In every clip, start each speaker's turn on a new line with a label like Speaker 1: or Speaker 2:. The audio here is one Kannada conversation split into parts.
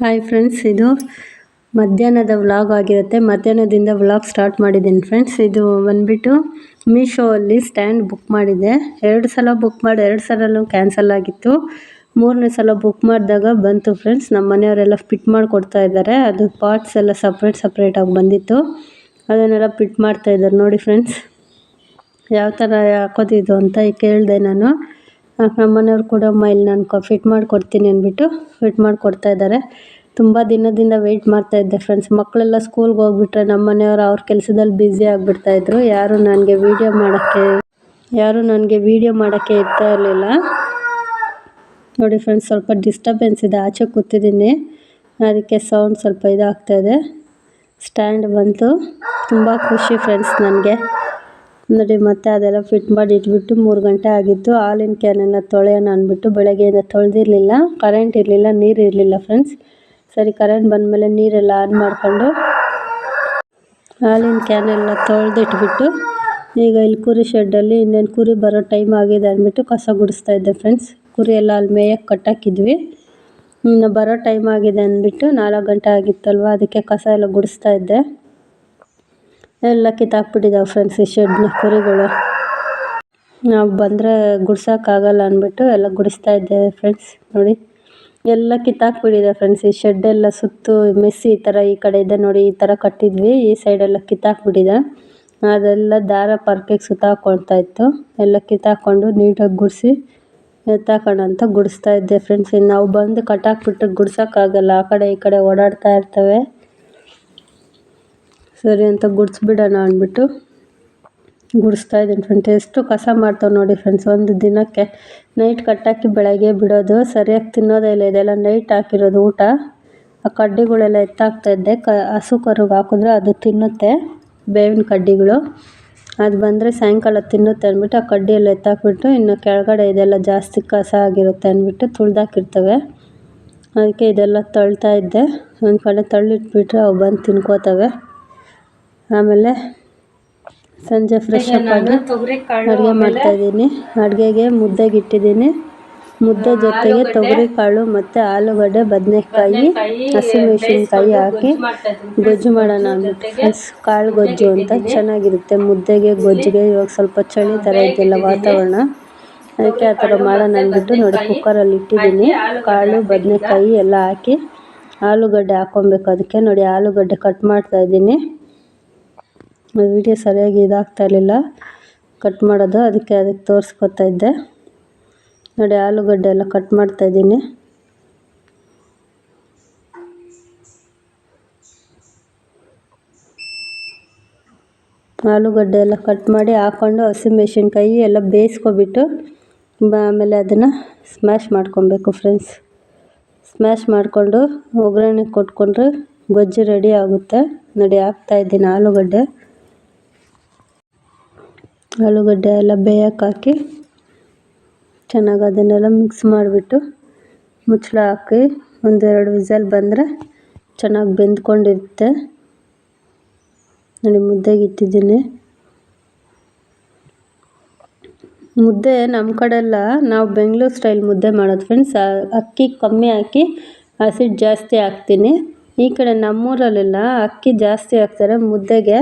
Speaker 1: ಹಾಯ್ ಫ್ರೆಂಡ್ಸ್ ಇದು ಮಧ್ಯಾಹ್ನದ ವ್ಲಾಗ್ ಆಗಿರುತ್ತೆ. ಮಧ್ಯಾಹ್ನದಿಂದ ವ್ಲಾಗ್ ಸ್ಟಾರ್ಟ್ ಮಾಡಿದ್ದೀನಿ ಫ್ರೆಂಡ್ಸ್ ಇದು ಬಂದ್ಬಿಟ್ಟು ಮೀಶೋ ಅಲ್ಲಿ ಸ್ಟ್ಯಾಂಡ್ ಬುಕ್ ಮಾಡಿದೆ. ಎರಡು ಸಲ ಬುಕ್ ಮಾಡಿ, ಎರಡು ಸಲೂ ಕ್ಯಾನ್ಸಲ್ ಆಗಿತ್ತು. ಮೂರನೇ ಸಲ ಬುಕ್ ಮಾಡಿದಾಗ ಬಂತು ಫ್ರೆಂಡ್ಸ್ ನಮ್ಮ ಮನೆಯವರೆಲ್ಲ ಫಿಟ್ ಮಾಡಿಕೊಡ್ತಾ ಇದ್ದಾರೆ. ಅದು ಪಾರ್ಟ್ಸ್ ಎಲ್ಲ ಸಪ್ರೇಟ್ ಸಪ್ರೇಟಾಗಿ ಬಂದಿತ್ತು. ಅದನ್ನೆಲ್ಲ ಫಿಟ್ ಮಾಡ್ತಾ ಇದ್ದಾರೆ. ನೋಡಿ ಫ್ರೆಂಡ್ಸ್ ಯಾವ ಥರ ಹಾಕೋದಿದು ಅಂತ ಕೇಳಿದೆ ನಾನು. ನಮ್ಮ ಮನೆಯವರು ಕೂಡ, ಅಮ್ಮ, ಇಲ್ಲಿ ನಾನು ಫಿಟ್ ಮಾಡಿಕೊಡ್ತೀನಿ ಅಂದ್ಬಿಟ್ಟು ಫಿಟ್ ಮಾಡಿಕೊಡ್ತಾ ಇದ್ದಾರೆ ತುಂಬ ದಿನದಿಂದ ವೆಯ್ಟ್ ಮಾಡ್ತಾ ಇದ್ದೆ ಫ್ರೆಂಡ್ಸ್ ಮಕ್ಕಳೆಲ್ಲ ಸ್ಕೂಲ್ಗೆ ಹೋಗ್ಬಿಟ್ರೆ ನಮ್ಮ ಮನೆಯವರು ಅವ್ರ ಕೆಲಸದಲ್ಲಿ ಬ್ಯುಸಿ ಆಗಿಬಿಡ್ತಾಯಿದ್ರು ಯಾರು ನನಗೆ ವೀಡಿಯೋ ಮಾಡೋಕ್ಕೆ, ಯಾರು ನನಗೆ ವೀಡಿಯೋ ಮಾಡೋಕ್ಕೆ ಇರ್ತಾ ಇರಲಿಲ್ಲ. ನೋಡಿ ಫ್ರೆಂಡ್ಸ್ ಸ್ವಲ್ಪ ಡಿಸ್ಟರ್ಬೆನ್ಸ್ ಇದೆ. ಆಚೆ ಕೂತಿದ್ದೀನಿ. ಅದಕ್ಕೆ ಸೌಂಡ್ ಸ್ವಲ್ಪ ಇದಾಗ್ತಾಯಿದೆ ಸ್ಟ್ಯಾಂಡ್ ಬಂತು. ತುಂಬ ಖುಷಿ ಫ್ರೆಂಡ್ಸ್ ನನಗೆ. ನೋಡಿ, ಮತ್ತೆ ಅದೆಲ್ಲ ಫಿಟ್ ಮಾಡಿ ಇಟ್ಬಿಟ್ಟು ಮೂರು ಗಂಟೆ ಆಗಿತ್ತು. ಹಾಲಿನ ಕ್ಯಾನನ್ನು ತೊಳೆಯೋಣ ಅಂದ್ಬಿಟ್ಟು ಬೆಳಗ್ಗೆಯಿಂದ ತೊಳೆದಿರಲಿಲ್ಲ. ಕರೆಂಟ್ ಇರಲಿಲ್ಲ, ನೀರು ಇರಲಿಲ್ಲ ಫ್ರೆಂಡ್ಸ್ ಸರಿ ಕರೆಂಟ್ ಬಂದಮೇಲೆ ನೀರೆಲ್ಲ ಆನ್ ಮಾಡಿಕೊಂಡು ಹಾಲಿನ ಕ್ಯಾನೆಲ್ಲ ತೊಳೆದಿಟ್ಬಿಟ್ಟು ಈಗ ಇಲ್ಲಿ ಕುರಿ ಶೆಡ್ಡಲ್ಲಿ ಇನ್ನೇನು ಕುರಿ ಬರೋ ಟೈಮ್ ಆಗಿದೆ ಅಂದ್ಬಿಟ್ಟು ಕಸ ಗುಡಿಸ್ತಾ ಇದ್ದೆ ಫ್ರೆಂಡ್ಸ್ ಕುರಿ ಎಲ್ಲ ಅಲ್ಲಿ ಮೇಯಕ್ಕೆ ಕಟ್ಟಾಕಿದ್ವಿ. ಇನ್ನು ಬರೋ ಟೈಮ್ ಆಗಿದೆ ಅಂದ್ಬಿಟ್ಟು ನಾಲ್ಕು ಗಂಟೆ ಆಗಿತ್ತಲ್ವ, ಅದಕ್ಕೆ ಕಸ ಎಲ್ಲ ಗುಡಿಸ್ತಾ ಇದ್ದೆ. ಎಲ್ಲ ಕಿತ್ತಾಕ್ಬಿಟ್ಟಿದ್ದಾವೆ ಫ್ರೆಂಡ್ಸ್ ಈ ಶೆಡ್ನ ಕುರಿಗಳು. ನಾವು ಬಂದರೆ ಗುಡ್ಸೋಕ್ಕಾಗಲ್ಲ ಅಂದ್ಬಿಟ್ಟು ಎಲ್ಲ ಗುಡಿಸ್ತಾ ಇದ್ದೇವೆ ಫ್ರೆಂಡ್ಸ್ ನೋಡಿ. ಎಲ್ಲ ಕಿತ್ತಾಕ್ಬಿಟ್ಟಿದೆ ಫ್ರೆಂಡ್ಸ್ ಈ ಶೆಡ್ ಎಲ್ಲ ಸುತ್ತು ಮೆಸ್ಸಿ ಈ ಥರ ಈ ಕಡೆ ಇದೆ ನೋಡಿ, ಈ ಥರ ಕಟ್ಟಿದ್ವಿ. ಈ ಸೈಡೆಲ್ಲ ಕಿತ್ತಾಕ್ಬಿಟ್ಟಿದೆ. ಅದೆಲ್ಲ ದಾರ ಪರ್ಕೆಗೆ ಸುತ್ತಾಕೊಳ್ತಾ ಇತ್ತು. ಎಲ್ಲ ಕಿತ್ತಾಕೊಂಡು ನೀಟಾಗಿ ಗುಡಿಸಿ ಎತ್ತಾಕೋಣ ಅಂತ ಗುಡಿಸ್ತಾ ಇದ್ದೆ ಫ್ರೆಂಡ್ಸ್ ನಾವು ಬಂದು ಕಟ್ಟಾಕ್ಬಿಟ್ಟು ಗುಡ್ಸೋಕ್ಕಾಗಲ್ಲ. ಆ ಕಡೆ ಈ ಕಡೆ ಓಡಾಡ್ತಾ ಇರ್ತವೆ. ಸರಿ ಅಂತ ಗುಡಿಸ್ಬಿಡೋಣ ಅಂದ್ಬಿಟ್ಟು ಗುಡಿಸ್ತಾ ಇದ್ದೀನಿ ಫ್ರೆಂಡ್ಸ್ ಎಷ್ಟು ಕಸ ಮಾಡ್ತಾವೆ ನೋಡಿ ಫ್ರೆಂಡ್ಸ್ ಒಂದು ದಿನಕ್ಕೆ ನೈಟ್ ಕಟ್ಟಾಕಿ ಬೆಳಗ್ಗೆ ಬಿಡೋದು, ಸರಿಯಾಗಿ ತಿನ್ನೋದೇ ಇಲ್ಲ. ಇದೆಲ್ಲ ನೈಟ್ ಹಾಕಿರೋದು ಊಟ. ಆ ಕಡ್ಡಿಗಳೆಲ್ಲ ಎತ್ತಾಗ್ತಾಯಿದ್ದೆ ಕ, ಹಸು ಕರುಗೆ ಹಾಕಿದ್ರೆ ಅದು ತಿನ್ನುತ್ತೆ, ಬೇವಿನ ಕಡ್ಡಿಗಳು. ಅದು ಬಂದರೆ ಸಾಯಂಕಾಲ ತಿನ್ನುತ್ತೆ ಅಂದ್ಬಿಟ್ಟು ಆ ಕಡ್ಡಿ ಎಲ್ಲ ಎತ್ತಾಕ್ಬಿಟ್ಟು ಇನ್ನು ಕೆಳಗಡೆ ಇದೆಲ್ಲ ಜಾಸ್ತಿ ಕಸ ಆಗಿರುತ್ತೆ ಅಂದ್ಬಿಟ್ಟು ತುಳ್ದಾಕಿರ್ತವೆ. ಅದಕ್ಕೆ ಇದೆಲ್ಲ ತಳ್ತಾ ಇದ್ದೆ. ಒಂದು ಕಡೆ ತಳ್ಳಿಟ್ಬಿಟ್ರೆ ಅವು ಬಂದು ತಿನ್ಕೋತವೆ. ಆಮೇಲೆ ಸಂಜೆ ಫ್ರೆಶ್ ಅಪ್ ಆಗಿ ಅಡುಗೆ ಮಾಡ್ತಾಯಿದ್ದೀನಿ ಅಡುಗೆಗೆ ಮುದ್ದೆಗೆ ಇಟ್ಟಿದ್ದೀನಿ. ಮುದ್ದೆ ಜೊತೆಗೆ ತೊಗರಿ ಕಾಳು ಮತ್ತು ಆಲೂಗಡ್ಡೆ ಬದನೆಕಾಯಿ ಹಸಿಮೆಣಸಿನ್ಕಾಯಿ ಹಾಕಿ ಗೊಜ್ಜು ಮಾಡೋಣ ಅಂದ್ಬಿಟ್ಟು ಕಾಳು ಗೊಜ್ಜು ಅಂತ ಚೆನ್ನಾಗಿರುತ್ತೆ. ಮುದ್ದೆಗೆ ಗೊಜ್ಜಿಗೆ ಇವಾಗ ಸ್ವಲ್ಪ ಚಳಿ ಥರ ಇದೆಯಲ್ಲ ವಾತಾವರಣ. ಅದಕ್ಕೆ ಆ ಥರ ಮಾಡೋಣ ಅಂದ್ಬಿಟ್ಟು ನೋಡಿ ಕುಕ್ಕರಲ್ಲಿ ಇಟ್ಟಿದ್ದೀನಿ. ಕಾಳು ಬದನೆಕಾಯಿ ಎಲ್ಲ ಹಾಕಿ ಆಲೂಗಡ್ಡೆ ಹಾಕ್ಕೊಬೇಕು ಅದಕ್ಕೆ ನೋಡಿ ಆಲೂಗಡ್ಡೆ ಕಟ್ ಮಾಡ್ತಾಯಿದ್ದೀನಿ ವೀಡಿಯೋ ಸರಿಯಾಗಿ ಇದಾಗ್ತಾ ಇರಲಿಲ್ಲ. ಕಟ್ ಮಾಡೋದು, ಅದಕ್ಕೆ ಅದಕ್ಕೆ ತೋರಿಸ್ಕೊತಾ ಇದ್ದೆ. ನೋಡಿ, ಆಲೂಗಡ್ಡೆ ಎಲ್ಲ ಕಟ್ ಮಾಡ್ತಾಯಿದ್ದೀನಿ ಆಲೂಗಡ್ಡೆ ಎಲ್ಲ ಕಟ್ ಮಾಡಿ ಹಾಕ್ಕೊಂಡು ಹಸಿಮೆಣ್ಸಿನ್ಕಾಯಿ ಎಲ್ಲ ಬೇಯಿಸ್ಕೊಬಿಟ್ಟು ಆಮೇಲೆ ಅದನ್ನು ಸ್ಮ್ಯಾಶ್ ಮಾಡ್ಕೊಬೇಕು ಫ್ರೆಂಡ್ಸ್ ಸ್ಮ್ಯಾಶ್ ಮಾಡಿಕೊಂಡು ಒಗ್ಗರಣೆ ಕೊಟ್ಕೊಂಡ್ರೆ ಗೊಜ್ಜು ರೆಡಿ ಆಗುತ್ತೆ. ನೋಡಿ ಹಾಕ್ತಾಯಿದ್ದೀನಿ ಆಲೂಗಡ್ಡೆ. ಆಲೂಗಡ್ಡೆ ಎಲ್ಲ ಬೇಯಕ್ಕೆ ಹಾಕಿ ಚೆನ್ನಾಗಿ ಅದನ್ನೆಲ್ಲ ಮಿಕ್ಸ್ ಮಾಡಿಬಿಟ್ಟು ಮುಚ್ಚಳ ಹಾಕಿ ಒಂದೆರಡು ವಿಸಲ್ ಬಂದರೆ ಚೆನ್ನಾಗಿ ಬೆಂದ್ಕೊಂಡಿರುತ್ತೆ. ನೋಡಿ ಮುದ್ದೆಗೆ ಇಟ್ಟಿದ್ದೀನಿ. ಮುದ್ದೆ ನಮ್ಮ ಕಡೆ ಎಲ್ಲ ನಾವು ಬೆಂಗಳೂರು ಸ್ಟೈಲ್ ಮುದ್ದೆ ಮಾಡೋದು ಫ್ರೆಂಡ್ಸ್ ಅಕ್ಕಿ ಕಮ್ಮಿ ಹಾಕಿ ಹಸಿಟ್ಟು ಜಾಸ್ತಿ ಹಾಕ್ತೀನಿ. ಈ ಕಡೆ ನಮ್ಮೂರಲ್ಲೆಲ್ಲ ಅಕ್ಕಿ ಜಾಸ್ತಿ ಹಾಕ್ತಾರೆ. ಮುದ್ದೆಗೆ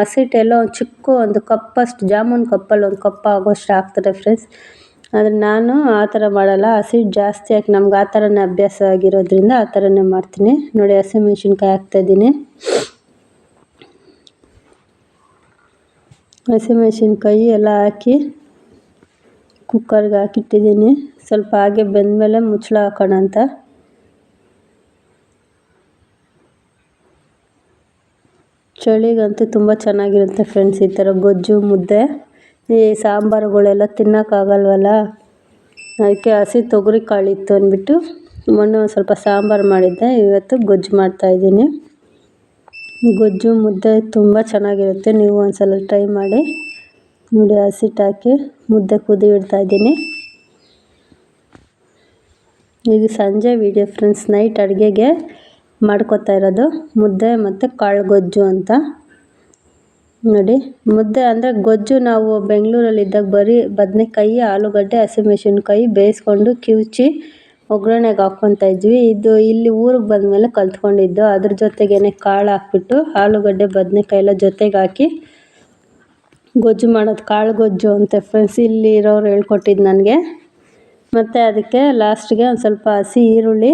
Speaker 1: ಹಸಿಟ್ಟೆಲ್ಲ ಒಂದು ಚಿಕ್ಕ ಒಂದು ಕಪ್ಪಷ್ಟು ಜಾಮೂನ್ ಕಪ್ಪಲ್ಲಿ ಒಂದು ಕಪ್ ಆಗೋಷ್ಟು ಹಾಕ್ತಾರೆ ಫ್ರೆಂಡ್ಸ್ ಆದರೆ ನಾನು ಆ ಥರ ಮಾಡಲ್ಲ. ಹಸಿಟ್ಟು ಜಾಸ್ತಿ ಹಾಕಿ, ನಮ್ಗೆ ಆ ಥರನೇ ಅಭ್ಯಾಸ ಆಗಿರೋದ್ರಿಂದ ಆ ಥರನೇ ಮಾಡ್ತೀನಿ. ನೋಡಿ, ಹಸಿಮೆಣ್ಸಿನ್ಕಾಯಿ ಹಾಕ್ತಾಯಿದ್ದೀನಿ ಹಸಿಮೆಣ್ಸಿನ್ಕಾಯಿ ಎಲ್ಲ ಹಾಕಿ ಕುಕ್ಕರ್ಗೆ ಹಾಕಿಟ್ಟಿದ್ದೀನಿ. ಸ್ವಲ್ಪ ಹಾಗೆ ಬೆಂದಮೇಲೆ ಮುಚ್ಚಳ ಹಾಕೋಣ ಅಂತ. ಚಳಿಗಂತೂ ತುಂಬ ಚೆನ್ನಾಗಿರುತ್ತೆ ಫ್ರೆಂಡ್ಸ್ ಈ ಥರ ಗೊಜ್ಜು, ಮುದ್ದೆ, ಈ ಸಾಂಬಾರುಗಳೆಲ್ಲ ತಿನ್ನೋಕ್ಕಾಗಲ್ವಲ್ಲ ಅದಕ್ಕೆ ಹಸಿ ತೊಗರಿ ಕಾಳಿತ್ತು ಅಂದ್ಬಿಟ್ಟು ಮೊನ್ನೆ ಒಂದು ಸ್ವಲ್ಪ ಸಾಂಬಾರು ಮಾಡಿದ್ದೆ, ಇವತ್ತು ಗೊಜ್ಜು ಮಾಡ್ತಾಯಿದ್ದೀನಿ ಗೊಜ್ಜು, ಮುದ್ದೆ ತುಂಬ ಚೆನ್ನಾಗಿರುತ್ತೆ, ನೀವು ಒಂದ್ಸಲ ಟ್ರೈ ಮಾಡಿ. ನೋಡಿ ಹಸಿಟ್ಟು ಹಾಕಿ ಮುದ್ದೆ ಕುದಿ ಇಡ್ತಾಯಿದ್ದೀನಿ ಇದು ಸಂಜೆ ವೀಡಿಯೋ ಫ್ರೆಂಡ್ಸ್ ನೈಟ್ ಅಡುಗೆಗೆ ಮಾಡ್ಕೊತಾ ಇರೋದು. ಮುದ್ದೆ ಮತ್ತು ಕಾಳು ಗೊಜ್ಜು ಅಂತ. ನೋಡಿ, ಮುದ್ದೆ ಅಂದರೆ ಗೊಜ್ಜು ನಾವು ಬೆಂಗಳೂರಲ್ಲಿದ್ದಾಗ ಬರೀ ಬದನೆಕಾಯಿ, ಆಲೂಗಡ್ಡೆ ಹಸಿಮೆಣ್ಸಿನ್ಕಾಯಿ ಬೇಯಿಸ್ಕೊಂಡು ಕಿವುಚಿ ಒಗ್ಗರಣೆಗೆ ಹಾಕ್ಕೊತಾ ಇದ್ವಿ. ಇದು ಇಲ್ಲಿ ಊರಿಗೆ ಬಂದಮೇಲೆ ಕಲ್ತ್ಕೊಂಡಿದ್ದು. ಅದ್ರ ಜೊತೆಗೇ ಕಾಳು ಹಾಕ್ಬಿಟ್ಟು ಆಲೂಗಡ್ಡೆ, ಬದನೇಕಾಯಿ ಎಲ್ಲ ಜೊತೆಗೆ ಹಾಕಿ ಗೊಜ್ಜು ಮಾಡೋದು. ಕಾಳು ಗೊಜ್ಜು ಅಂತ ಫ್ರೆಂಡ್ಸ್ ಇಲ್ಲಿರೋರು ಹೇಳ್ಕೊಟ್ಟಿದ್ದು ನನಗೆ. ಮತ್ತು ಅದಕ್ಕೆ ಲಾಸ್ಟಿಗೆ ಒಂದು ಸ್ವಲ್ಪ ಹಸಿ ಈರುಳ್ಳಿ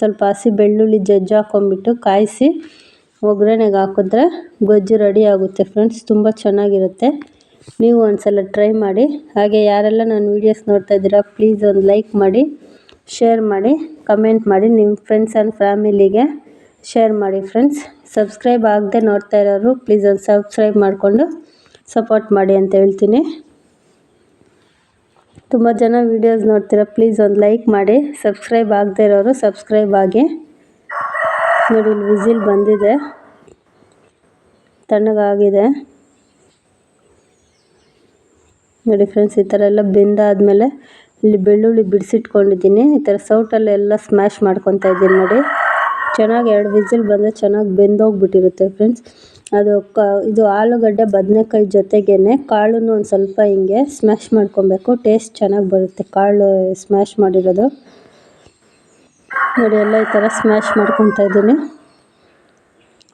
Speaker 1: ಸ್ವಲ್ಪ ಹಸಿ ಬೆಳ್ಳುಳ್ಳಿ ಜಜ್ಜಿ ಹಾಕ್ಕೊಂಬಿಟ್ಟು ಕಾಯಿಸಿ ಒಗ್ಗರಣೆಗೆ ಹಾಕಿದ್ರೆ ಗೊಜ್ಜು ರೆಡಿ ಆಗುತ್ತೆ ಫ್ರೆಂಡ್ಸ್ ತುಂಬ ಚೆನ್ನಾಗಿರುತ್ತೆ. ನೀವು ಒಂದ್ಸಲ ಟ್ರೈ ಮಾಡಿ. ಹಾಗೆ ಯಾರೆಲ್ಲ ನನ್ನ ವೀಡಿಯೋಸ್ ನೋಡ್ತಾ ಇದ್ದೀರಾ ಪ್ಲೀಸ್ ಒಂದು ಲೈಕ್ ಮಾಡಿ ಶೇರ್ ಮಾಡಿ ಕಮೆಂಟ್ ಮಾಡಿ. ನಿಮ್ಮ ಫ್ರೆಂಡ್ಸ್ ಆ್ಯಂಡ್ ಫ್ಯಾಮಿಲಿಗೆ ಶೇರ್ ಮಾಡಿ ಫ್ರೆಂಡ್ಸ್ ಸಬ್ಸ್ಕ್ರೈಬ್ ಆಗದೆ ನೋಡ್ತಾ ಇರೋರು ಪ್ಲೀಸ್ ಒಂದು ಸಬ್ಸ್ಕ್ರೈಬ್ ಮಾಡಿಕೊಂಡು ಸಪೋರ್ಟ್ ಮಾಡಿ ಅಂತ ಹೇಳ್ತೀನಿ. ತುಂಬ ಜನ ವೀಡಿಯೋಸ್ ನೋಡ್ತೀರ ಪ್ಲೀಸ್ ಒಂದು ಲೈಕ್ ಮಾಡಿ. ಸಬ್ಸ್ಕ್ರೈಬ್ ಆಗದೆ ಇರೋರು ಸಬ್ಸ್ಕ್ರೈಬ್ ಆಗಿ. ನೋಡಿ, ಇಲ್ಲಿ ವಿಸಿಲ್ ಬಂದಿದೆ. ತಣ್ಣಗಾಗಿದೆ. ನೋಡಿ ಫ್ರೆಂಡ್ಸ್ ಈ ಥರ ಎಲ್ಲ ಬೆಂದಾದಮೇಲೆ ಇಲ್ಲಿ ಬೆಳ್ಳುಳ್ಳಿ ಬಿಡಿಸಿಟ್ಕೊಂಡಿದ್ದೀನಿ. ಈ ಥರ ಸೌಟಲ್ಲೆಲ್ಲ ಸ್ಮ್ಯಾಶ್ ಮಾಡ್ಕೊತಾ ಇದ್ದೀನಿ ನೋಡಿ. ಚೆನ್ನಾಗಿ ಎರಡು ವಿಸಿಲ್ ಬಂದರೆ ಚೆನ್ನಾಗಿ ಬೆಂದೋಗ್ಬಿಟ್ಟಿರುತ್ತೆ ಫ್ರೆಂಡ್ಸ್ ಅದು ಇದು ಆಲೂಗಡ್ಡೆ ಬದನೇಕಾಯಿ ಜೊತೆಗೇ ಕಾಳನ್ನು ಒಂದು ಸ್ವಲ್ಪ ಹಿಂಗೆ ಸ್ಮ್ಯಾಶ್ ಮಾಡ್ಕೊಬೇಕು. ಟೇಸ್ಟ್ ಚೆನ್ನಾಗಿ ಬರುತ್ತೆ ಕಾಳು ಸ್ಮ್ಯಾಶ್ ಮಾಡಿರೋದು. ನೋಡಿ, ಎಲ್ಲ ಈ ಥರ ಸ್ಮ್ಯಾಶ್ ಮಾಡ್ಕೊತಾ ಇದ್ದೀನಿ.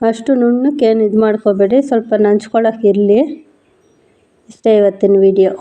Speaker 1: ಅಷ್ಟು ನುಣ್ಣಕ್ಕೇನು ಇದು ಮಾಡ್ಕೋಬೇಡಿ. ಸ್ವಲ್ಪ ನಂಚ್ಕೊಳಕ್ಕೆ ಇರಲಿ. ಇಷ್ಟೇ ಇವತ್ತಿನ ವಿಡಿಯೋ